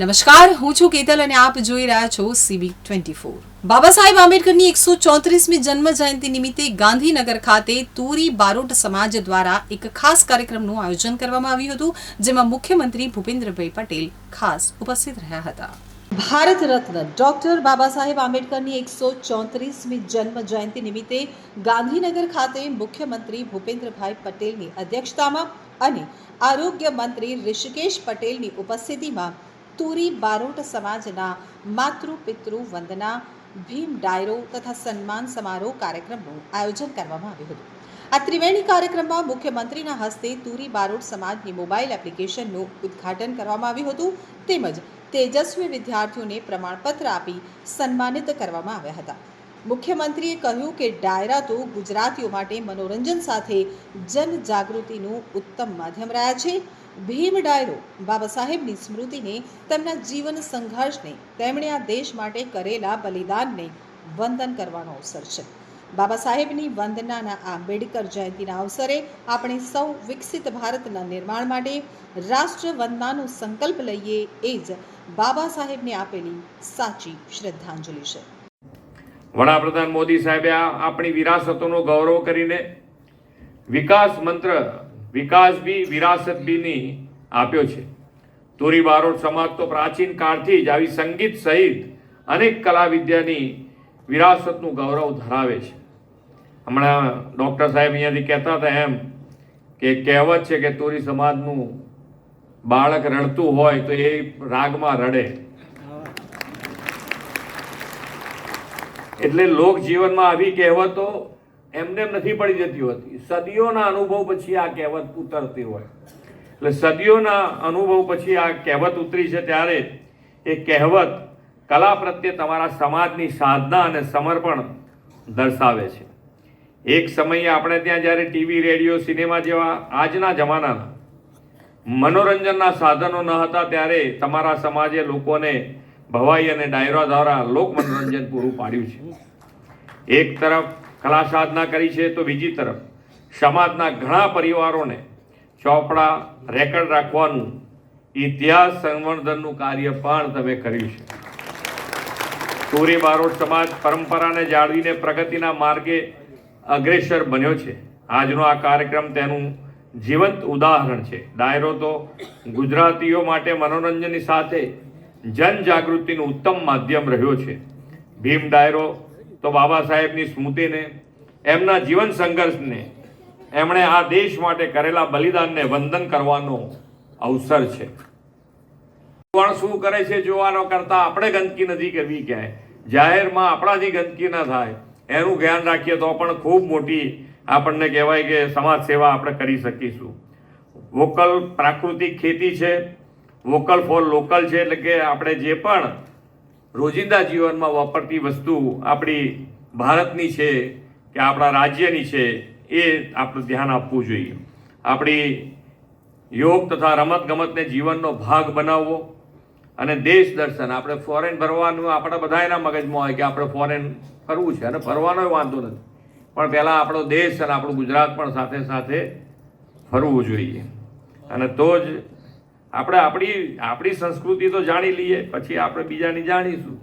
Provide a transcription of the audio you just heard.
નમસ્કાર, હું છું કેતલ અને આપ જોઈ રહ્યા છો CB twenty four Baba Saheb આંબેડકરની એકસો ચોત્રીસમી જન્મ જયંતિ નિમિત્તે ગાંધીનગર ખાતે તુરી બારોટ સમાજ દ્વારા એક ખાસ કાર્યક્રમનું આયોજન કરવામાં આવ્યું હતું, જેમાં મુખ્યમંત્રી ભૂપેન્દ્રભાઈ પટેલ ખાસ ઉપસ્થિત રહ્યા હતા. ભારત રત્ન ડોક્ટર બાબા સાહેબ આંબેડકરની એકસો ચોત્રીસમી જન્મ જયંતિ નિમિત્તે ગાંધીનગર ખાતે મુખ્યમંત્રી ભૂપેન્દ્રભાઈ પટેલની અધ્યક્ષતામાં અને આરોગ્ય મંત્રી ઋષિકેશ પટેલની ઉપસ્થિતિમાં તુરી બારોટ સમાજના માતૃ, પિતૃ વંદના, ભીમ ડાયરો તથા સન્માન સમારોહ કાર્યક્રમનું આયોજન કરવામાં આવ્યું હતું. આ ત્રિવેણી કાર્યક્રમમાં મુખ્યમંત્રીના હસ્તે તુરી બારોટ સમાજની મોબાઈલ એપ્લિકેશનનું ઉદ્ઘાટન કરવામાં આવ્યું હતું. તેમજ તેજસ્વી વિદ્યાર્થીઓને પ્રમાણપત્ર આપી સન્માનિત કરવામાં આવ્યા હતા. મુખ્યમંત્રીએ કહ્યું કે ડાયરા તો ગુજરાતીઓ માટે મનોરંજન સાથે જનજાગૃતિનું ઉત્તમ માધ્યમ રહ્યા છે. ભીમ ડાયરો બાબા સાહેબની સ્મૃતિને, તેમના જીવન સંઘર્ષને, તેમણે આ દેશ માટે કરેલા બલિદાનને વંદન કરવાનો અવસર છે. બાબા સાહેબની વંદનાના આંબેડકર જયંતિના અવસરે આપણે સૌ વિકસિત ભારતના નિર્માણ માટે રાષ્ટ્ર વંદનાનો સંકલ્પ લઈએ એ જ બાબા સાહેબને આપેલી સાચી શ્રદ્ધાંજલિ છે. વડાપ્રધાન મોદી સાહેબે આપણી વિરાસતોનો ગૌરવ કરીને વિકાસ મંત્ર વિકાસ બી, વિરાસત બીની આપ્યો છે. તુરી બારોટ સમાજ તો પ્રાચીન કાળથી જ આવી સંગીત સહિત અનેક કલા વિદ્યાની વિરાસતનું ગૌરવ ધરાવે છે. હમણાં ડૉક્ટર સાહેબ અહીંયાથી કહેતા હતા એમ કે કહેવત છે કે તુરી સમાજનું બાળક રડતું હોય તો એ રાગમાં રડે. એટલે લોક જીવનમાં આવી કહેવતો એમને એમ નથી પડી જતી હોતી. સદીઓના અનુભવ પછી આ કહેવત ઉતરતી હોય. એટલે સદીઓના અનુભવ પછી આ કહેવત ઉતરી છે ત્યારે એ કહેવત કલા પ્રત્યે તમારા સમાજની સાધના અને સમર્પણ દર્શાવે છે. એક સમયે આપણે ત્યાં જ્યારે ટીવી, રેડિયો, સિનેમા જેવા આજના જમાનાના મનોરંજનના સાધનો ન હતા ત્યારે તમારા સમાજે લોકોને ભવાઈ અને ડાયરા દ્વારા લોક મનોરંજન પૂરું પાડ્યું છે. એક તરફ કલા સાધના કરી છે તો બીજી તરફ સમાજના ઘણા પરિવારોને ચોપડા, રેકર્ડ રાખવાનું, ઇતિહાસ સંવર્ધનનું કાર્ય પણ તમે કર્યું છે. ચોરી બારોટ સમાજ પરંપરાને જાળવીને પ્રગતિના માર્ગે અગ્રેસર બન્યો છે. આજનો આ કાર્યક્રમ તેનું જીવંત ઉદાહરણ છે. ડાયરો તો ગુજરાતીઓ માટે મનોરંજનની સાથે જનજાગૃતિનું ઉત્તમ માધ્યમ રહ્યો છે. ભીમ ડાયરો તો બાબા સાહેબની સ્મૃતિને, એમના જીવન સંઘર્ષને, એમણે આ દેશ માટે કરેલા બલિદાનને વંદન કરવાનો અવસર છે. કોણ શું કરે છે જોવાનો કરતા આપણે ગંદકી નથી કરવી ક્યાંય. જાહેરમાં આપણાથી ગંદકી ન થાય. એનું ધ્યાન રાખીએ તો પણ ખૂબ મોટી આપણને કહેવાય કે સમાજ સેવા આપણે કરી શકીશું. વોકલ પ્રાકૃતિક ખેતી છે. વોકલ ફોર લોકલ છે એટલે કે આપણે જે પણ રોજિંદા જીવનમાં વાપરતી વસ્તુ આપણી ભારતની છે કે આપણા રાજ્યની છે એ આપણે ધ્યાન આપવું જોઈએ. આપણી યોગ તથા રમત ગમતને જીવનનો ભાગ બનાવવો અને દેશ દર્શન. આપણે ફોરેન ફરવાનું આપણા બધા એના મગજમાં હોય કે આપણે ફોરેન ફરવું છે. અને ફરવાનો વાંધો નથી. પણ પહેલાં આપણો દેશ અને આપણું ગુજરાત પણ સાથે સાથે ફરવું જોઈએ. અને તો જ આપણે આપણી આપણી સંસ્કૃતિ તો જાણી લઈએ પછી આપણે બીજાની જાણીશું.